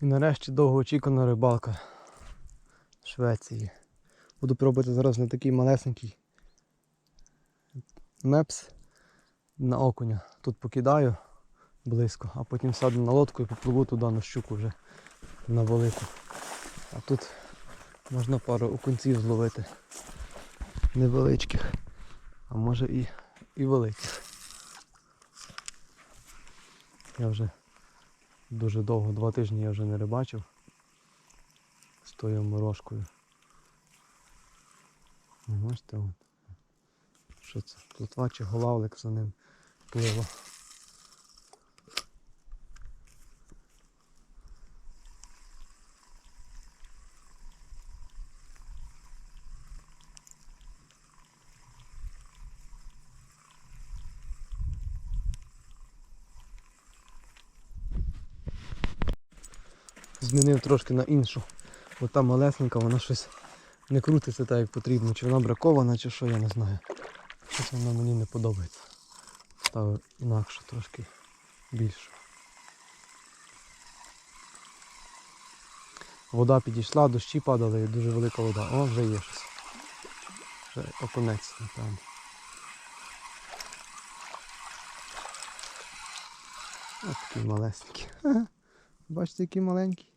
І нарешті довгоочікувана рибалка в Швеції. Буду пробувати зараз на такий малесенький мепс на окуня. Тут покидаю близько, а потім сяду на лодку і попливу туди на щуку вже на велику. А тут можна пару окунців зловити. Невеличких. А може і, і великих. Я вже дуже довго, два тижні я вже не рибачив з тою морожкою. Бачите. Що це? Плотва чи голавлик за ним пливо. Змінив трошки на іншу. Бо та малесенька, вона щось не крутиться так, як потрібно. Чи вона бракована, чи що, я не знаю. Щось вона мені не подобається. Ставив інакше трошки більше. Вода підійшла, дощі падали і дуже велика вода. О, вже є щось. Вже окунець, напевно. Ось такий малесенький. Бачите, який маленький.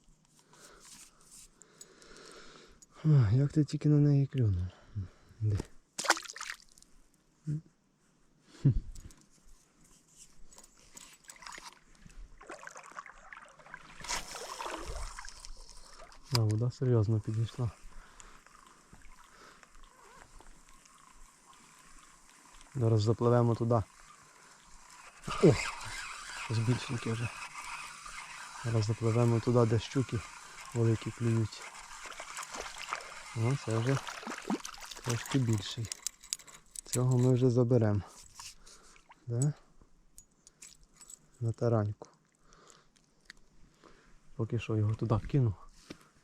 А, як ти тільки на неї клюнув? Де? М? Хм. А, вода серйозно підійшла. Зараз запливемо туди. О! Щось більшеньке вже. Зараз запливемо туди, де щуки великі клюють. О, це вже трошки більший. Цього ми вже заберемо. Да? На тараньку. Поки що його туди кину.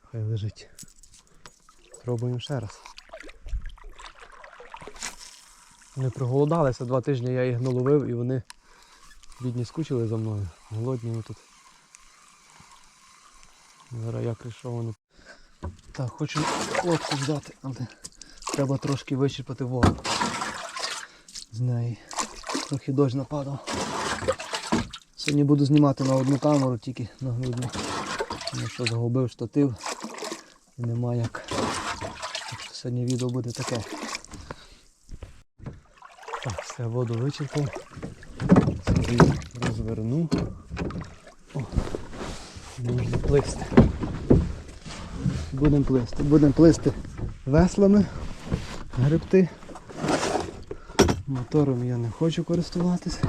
Хай лежить. Пробуємо ще раз. Вони проголодалися, два тижні я їх наловив і вони бідні скучили за мною. Голодні тут. Зараз я прийшов вони. Так, хочу лодку взяти, але треба трошки вичерпати воду з неї. Трохи дощ нападав. Сьогодні буду знімати на одну камеру, тільки на грудні. Тому що загубив штатив і нема як. Так що сьогодні відео буде таке. Так, все, воду вичерпав. Собі розверну. О, можна плисти. Будемо плисти. Будемо плисти веслами, гребти. Мотором я не хочу користуватися.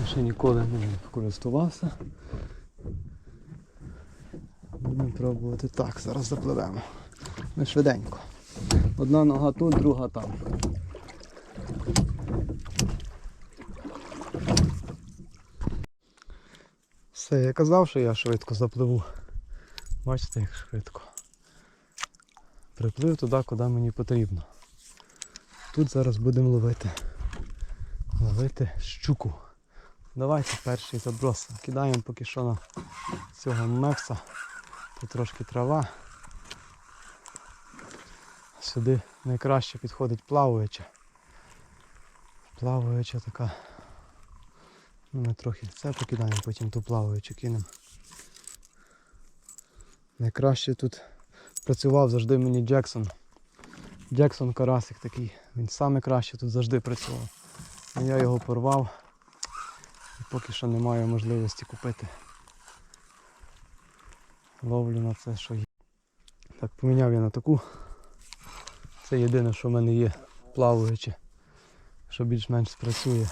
Я ще ніколи не користувався. Будемо пробувати так, зараз запливемо. Ми швиденько. Одна нога тут, друга там. Все, я казав, що я швидко запливу. Бачите, як швидко. Приплив туди, куди мені потрібно. Тут зараз будемо ловити. Ловити щуку. Давайте перший заброс. Кидаємо поки що на цього мекса. Тут трошки трава. Сюди найкраще підходить плаваюча. Плаваюча така. Ну, ми трохи це покидаємо, потім ту плаваючу кинемо. Найкраще тут працював завжди мені Джексон. Джексон Карасик такий. Він саме краще тут завжди працював. А я його порвав. І поки що не маю можливості купити. Ловлю на це, що є. Так, поміняв я на таку. Це єдине, що в мене є плаваюче, що більш-менш спрацює.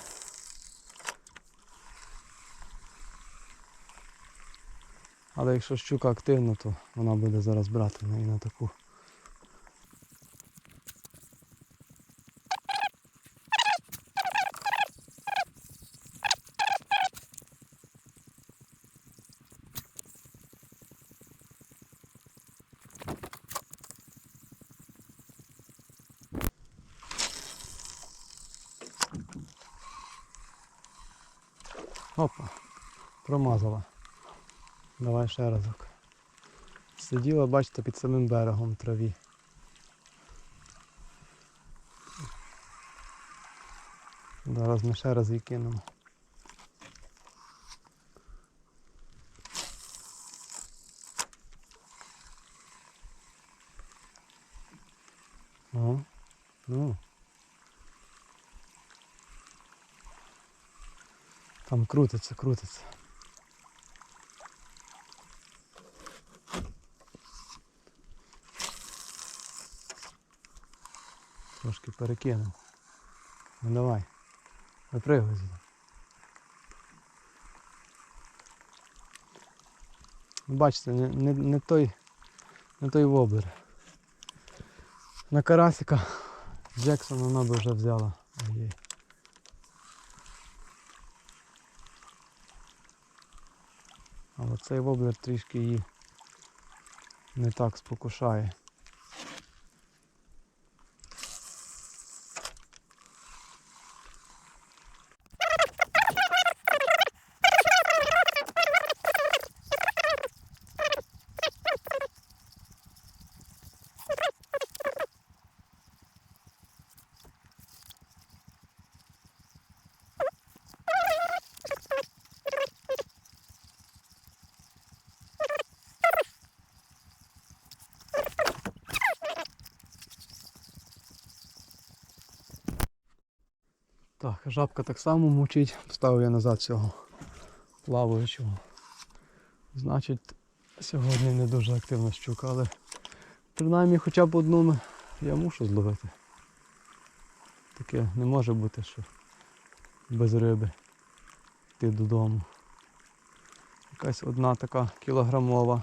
Але якщо щука активна, то вона буде зараз брати і на таку. Опа, промазала. Давай ще разок. Сиділа, бачите, під самим берегом траві. Зараз ми ще раз її кинемо. О, ну. Там крутиться, крутиться. Трошки перекинув. Ну давай. Випригуй сюди. Ну, Бачите, не, не, не той, не той воблер. На карасика Джексон вона би вже взяла. Ой. Але цей воблер трішки її не так спокушає. Так, жабка так само мучить. Поставив я назад цього плаваючого. Значить, сьогодні не дуже активна щука, але принаймні хоча б одну я мушу зловити. Таке не може бути, що без риби йти додому. Якась одна така кілограмова,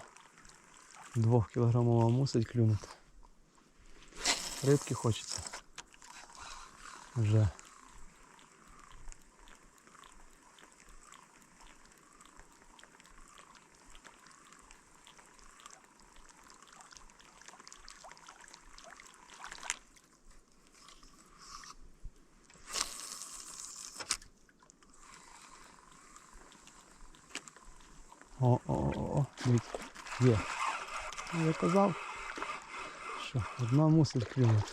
двохкілограмова мусить клюнути. Рибки хочеться. Вже. О, о, о, о, дивіться, є. Ну, Я казав, що одна мусить клюнути.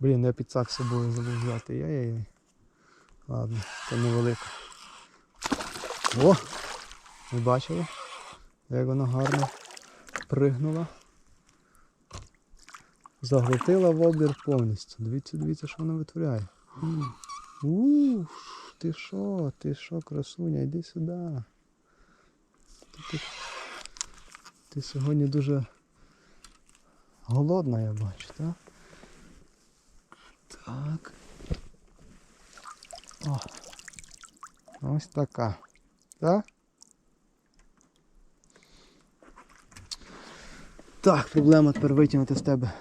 Блін, я підсак з собою забув взяти. Яй-яй-яй. Ладно, це невелика. О! Ви бачили? Як вона гарно пригнула. Заглотила воблер повністю. Дивіться, дивіться, що вона витворяє. Ух, ти що, ти що, красуня, йди сюди. Ти, ти, сьогодні дуже голодна, я бачу, так? Так. О. Ось така. Так? Так, проблема тепер витягнути з тебе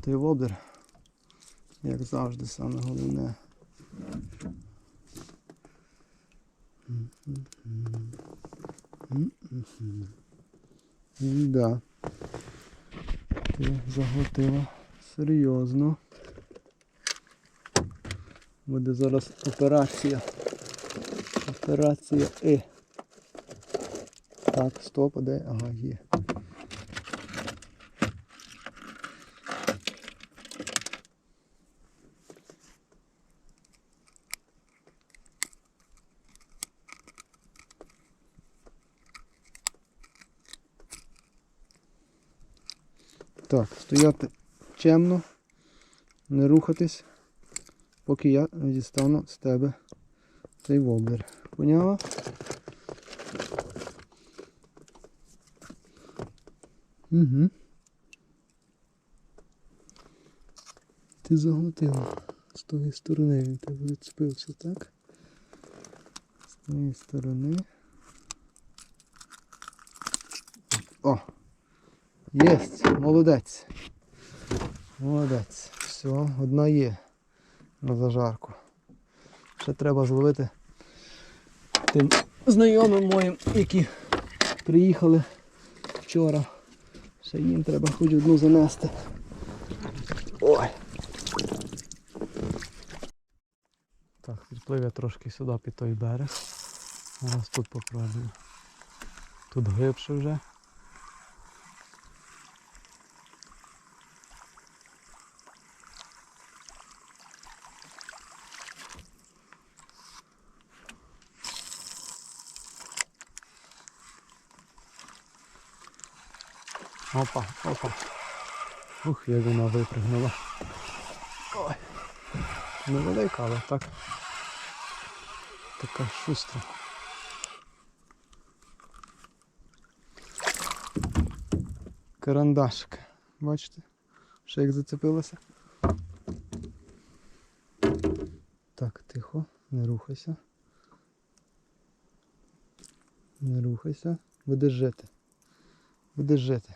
той воблер. Як завжди, саме головне. Да. Ти заглотила серйозно. Буде зараз операція. Операція І. Так, стоп, а де? Ага, є. Так, стояти чемно, не рухатись, поки я не дістану з тебе цей воблер. Поняла? Угу. Ти заглотила. З тої сторони він тебе відцепився, так? З тієї сторони. О! Єсть, молодець. Молодець. Все, одна є на зажарку. Ще треба зловити тим знайомим моїм, які приїхали вчора. Ще їм треба хоч одну занести. Ой. Так, підплив я трошки сюди під той берег. Зараз тут попробую. Тут глибше вже. Опа, опа. Ух, як вона випрыгнула. Ой. Невелика, але так. Така шустра. Карандашик. Бачите? Ще як зацепилося. Так, тихо, не рухайся. Не рухайся. Будеш жити. Будеш жити.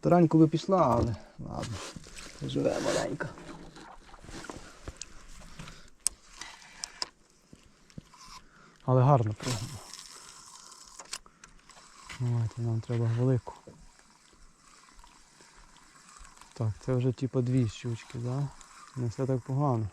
Тараньку би пішла, але ладно. Живе маленька. Але гарно пригнула. Давайте нам треба велику. Так, це вже типу дві щучки, да? Не все так погано.